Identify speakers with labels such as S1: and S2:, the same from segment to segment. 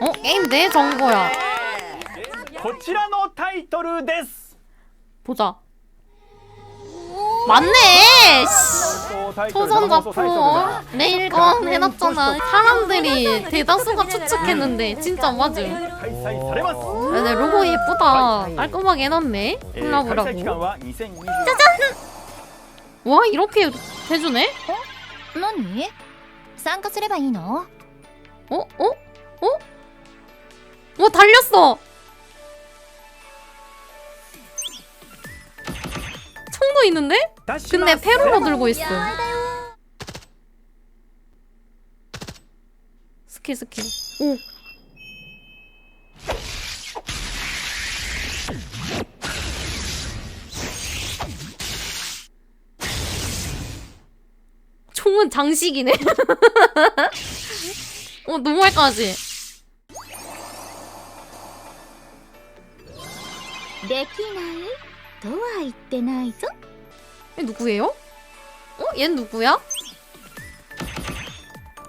S1: 어 게임 내 정보야.
S2: こちらのタイトルです
S1: 보자. 맞네. 씨. 초선 작품 레일건 해놨잖아. 사람들이 대다수가 추측했는데 진짜 맞음.
S2: 開催されます
S1: 야, 내 로고 예쁘다. 깔끔하게 해놨네.
S2: えー開催期間
S1: 콜라보라고.
S2: は2020
S1: 와 이렇게 해주네?
S3: 何参加すればいいの
S1: 어? 어? 어? 어 달렸어. 총도 있는데? 근데 페로로 들고 있어. 스킬 스킬. 오. 총은 장식이네. 어 너무할까지?
S3: できないとは言ってないぞ
S1: 얘 누구예요? 어? 얜 누구야?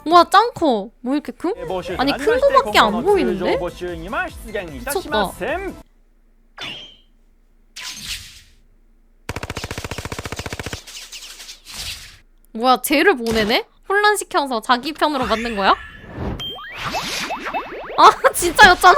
S1: 와 짱커. 뭐 이렇게 큼?
S2: えー募集と
S1: 아니
S2: なりまして
S1: 큰 거밖에 안
S2: 今後の
S1: 보이는데?
S2: 通常募集には出現いたしません
S1: 뭐야 쟤를 보내네? 혼란시켜서 자기 편으로 만든 거야? 아 진짜였잖아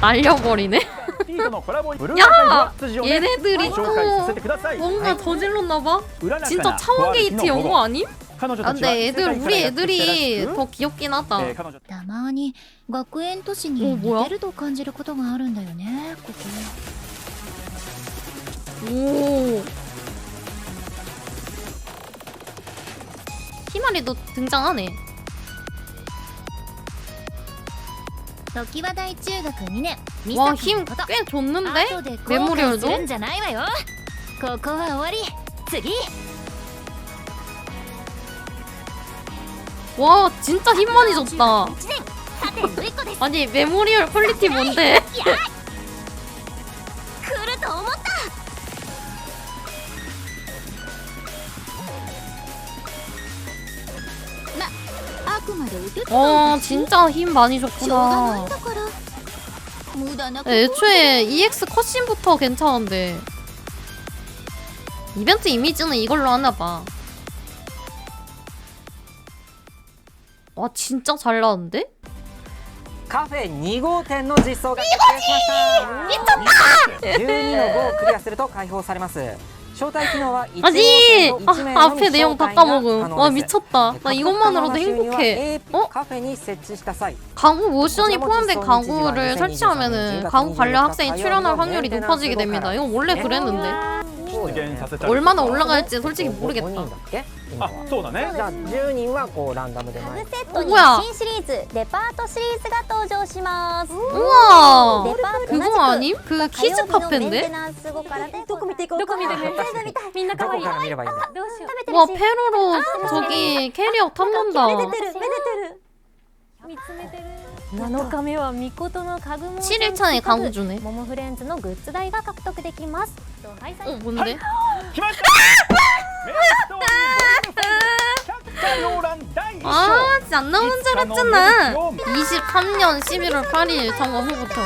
S1: 날려버리네?
S2: 야!
S1: 얘네들이 또 뭔가 저질렀나봐? 진짜 차원게이트 영어 아님? 아, 근데 애들 우리 애들이 더 귀엽긴 하다.
S3: たまに学園都市に似てると感じることがあるんだよねここ 어,
S1: 오. 희마리도 등장하네.
S3: 時和大中学2年ミ
S1: 와
S3: サキ
S1: 힘
S3: のこと
S1: 꽤 좋는데?
S3: 後で後悔す
S1: 메모리얼도?
S3: るんじゃないわよここは終わり次
S1: 와 진짜 힘 많이 줬다
S3: 1年さてルイコです
S1: 아니 메모리얼 퀄리티 뭔데?
S3: 来 まあくまでお手伝い
S1: 와 진짜 힘 많이
S3: しょうがない
S1: 줬구나
S3: んだから無駄なこと
S1: 애초에 EX 컷신부터 괜찮은데 이벤트 이미지는 이걸로 하나봐 와 진짜 잘 나왔는데?
S4: カフェ2号店の実装が決定しました12の5をクリアすると解放されます招待機能は1号
S1: 아니 아,
S4: 아,
S1: 앞에 내용 다 까먹음. 와 미쳤다. 나 이것만으로도 행복해. 어? 강우 모션이 포함된 강우를 설치하면은 강우 관련 학생이 출연할 확률이 높아지게 됩니다. 이거 원래 그랬는데.
S2: 出現させたり
S1: 얼마나 올라갈지 솔직히
S4: 5
S1: 모르겠다
S4: 人だっけ
S2: あそうだね
S4: じゃあ10人はこうランダムで前
S5: セットに
S1: 뭐야
S5: 新シリーズデパートシリーズが登場します。
S1: 우와
S5: デパート
S1: 그거 아님? 그
S5: 火
S1: 키즈
S5: 曜日のメンテ
S1: 카페인데?
S5: ナンス後からね
S6: どこ見ていこうか
S5: どこ見ていこう
S6: か
S5: 見たい
S6: みんな可愛い
S4: どこから見ればいいんだ
S6: どうしよ
S5: 食べて
S1: 와
S5: るし
S1: 페로로 저기 캐리어 탐난다
S5: めでてるめでてる
S6: う見つめてる 7日目はみことの家具も
S1: 7차에 강호주 네.
S5: モモフレンズのグッズ代が獲得できます。とはいさい
S1: 어, 뭔 데?
S2: 기만세 란 다이
S1: 아, 진짜 안 나온 줄 알았잖 아. 23년 11월 8일 정거 후부 터.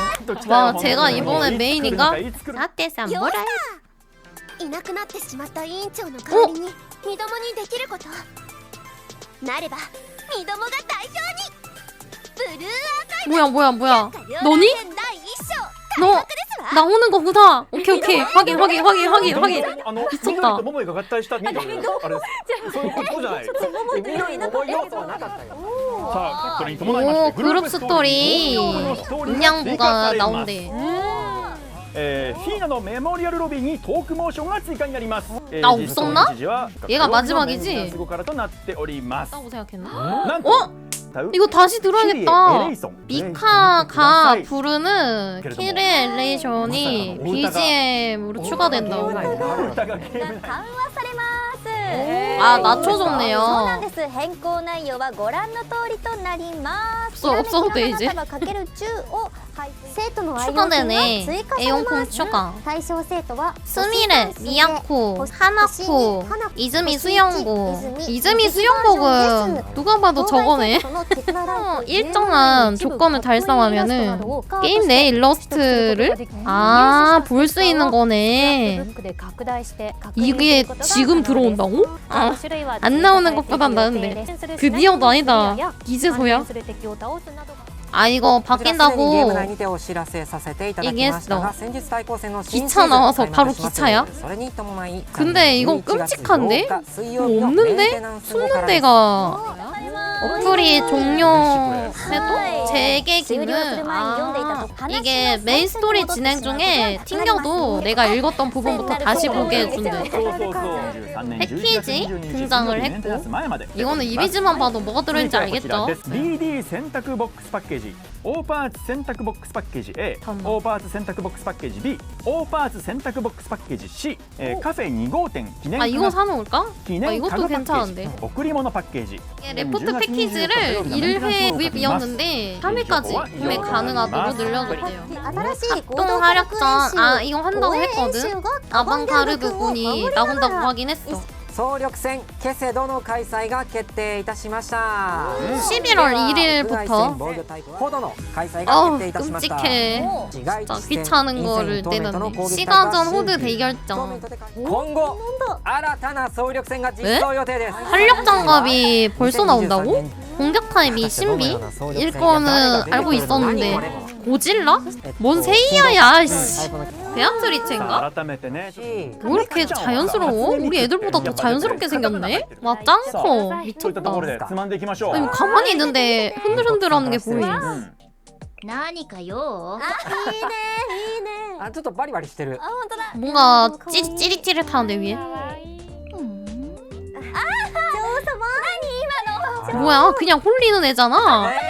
S1: 와, 제가 이번에 메인인 가? さてさもら
S3: い。なくなってしまった委員長の代わりに身どもにできることなれば身どもが？代表に
S1: 뭐야 뭐야 뭐야
S3: アーカ両断
S1: 너니?
S3: 編第一章
S1: 너 나오는 거구나 오케이 오케이 확인 확인 확인 확인 확인
S2: あの
S1: 미쳤다
S2: 緑と桃井が合体したっていうあれそういうことじゃない
S4: 緑の要素はなかったよ
S2: さあそれに伴いまし
S1: 오
S2: て
S1: 그룹 스토리
S2: ゴールのストーリーが追加
S1: 인양부가
S2: されます
S1: 나온대
S2: えーフィーナのメモリアルロビーにトークモーションが追加になります。えー
S1: 아
S2: 実装
S1: 없었나
S2: 日時は
S1: 얘가
S2: 火曜日の
S1: 마지막이지
S2: メンテナンス後からとなっております。
S1: 라고 생각했나?
S2: なんと
S1: 어?
S2: 歌う
S1: 이거 다시
S2: キリエ・エ
S1: 들어야겠다
S2: レイソン
S1: 미카가
S2: レイソン
S1: 부르는
S2: 그래도
S1: 키르
S2: 뭐
S1: 엘레이션이
S2: 오다가-
S1: BGM으로 추가된다고
S2: 歌がゲーム内
S5: 緩和されます
S1: 아
S5: そうなん
S1: 낮춰줬네요
S5: です変更内容はご覧の通りとなります
S1: そう없어도 돼, 이제.
S5: がかける10を生徒の愛用
S1: 추가되네 애용품 추가 스미레, 미야코, 하나코, 이즈미 수영복 이즈미 수영복은 누가 봐도 저거네。 일정한 조건을 달성하면은 게임 내 일러스트를 아 볼 수 있는 거네 이게 지금 들어온다고 아 안 나오는 것보단 나은데 드디어도아니다이제서야。 아 이거
S4: こちらすでにゲー
S1: 바뀐다고
S4: ム内にてお知らせさせていただきましたが先日対抗戦の新
S1: 기차
S4: シーズン
S1: 나와서
S4: 開幕
S1: 바로
S4: します
S1: 기차야?
S4: それに伴い
S1: 근데 이거
S4: 11月
S1: 끔찍한데?
S4: 8日水曜日
S1: 뭐
S4: のメンテ
S1: 없는데?
S4: ナンス後
S1: 숨는
S4: からです
S1: 데가 어플이 종료해도 재개기는 아, 이게 메인 스토리 진행 중에 튕겨도 내가 읽었던 부분부터 다시 보게 해준대. 패키지 등장을
S2: 했고.
S1: 이거는 이미지만 봐도 뭐가 들어있는지 알겠죠?
S2: です BD 選択ボックスパッケージ O パーツ選択ボックスパッケージ A
S1: 頼む
S2: O パーツ選択ボックスパッケージ B O パーツ選択ボックスパッケージ C、えーカフェ2号店記念
S1: 아 이거 사놓을까?
S2: 記
S1: 아
S2: 念家
S1: 이것도
S2: 具パッケー
S1: 괜찮은데
S2: ジ贈り物パッケージ
S1: 이게 레포트 패키지를 1회 구입이었는데 3회까지 구매 가능하도록 늘려줬대요
S5: 新しい
S1: 동 활약전 아 이거 한다고 했거든 아방가르드 군이 나온다고 하긴 했어
S4: 総力戦ケセドの開催が決定いたしました、
S1: 11월 1일부터
S4: コドの開催が
S1: 아우
S4: 決定いたしました
S1: 끔찍해
S4: 市街地
S1: 진짜
S4: 戦
S1: 귀찮은 거를
S4: インセイントーナメントの
S1: 내놨네
S4: 攻撃
S1: 시가전
S4: 大会
S1: 호드
S4: トーナメン
S1: 대결전
S4: トで今後新たな総力戦が実装予定です
S1: 활력장갑이 벌써 나온다고? 공격 타입이 신비? 일 거는 알고 있었는데 고질라? 뭔 세이야야 씨
S2: さ
S1: 베아트리체인가?
S2: あ改めてね
S4: 시
S1: 왜 이렇게 자연스러워? 우리 애들보다 더 자연스럽게 생겼네? 와 짱커
S2: そういった
S1: 미쳤다
S2: ところでつまんでいきましょう
S1: 아니 뭐 가만히 있는데 흔들흔들하는 게 보임
S2: うん
S3: 何か用
S4: あちょっとバリバリしてる
S1: 뭔가 찌, 찌릿찌릿하는데 위에 뭐야 그냥 홀리는 애잖아
S4: ペロン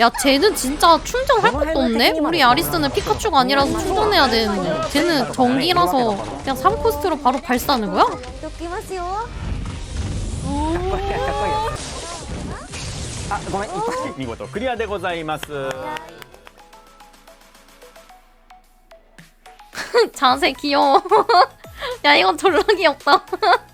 S1: 야 쟤는 진짜 충전할 것도 없네? 우리 아리스는 피카츄가 아니라서 충전해야 되는데 쟤는 전기라서 그냥 3코스트로 바로 발사하는 거야?
S4: 아, 고멘, 이빨
S2: 미고토 클리아 데 고자이마스.
S1: 자세 귀여워 야 이건 졸라 귀엽다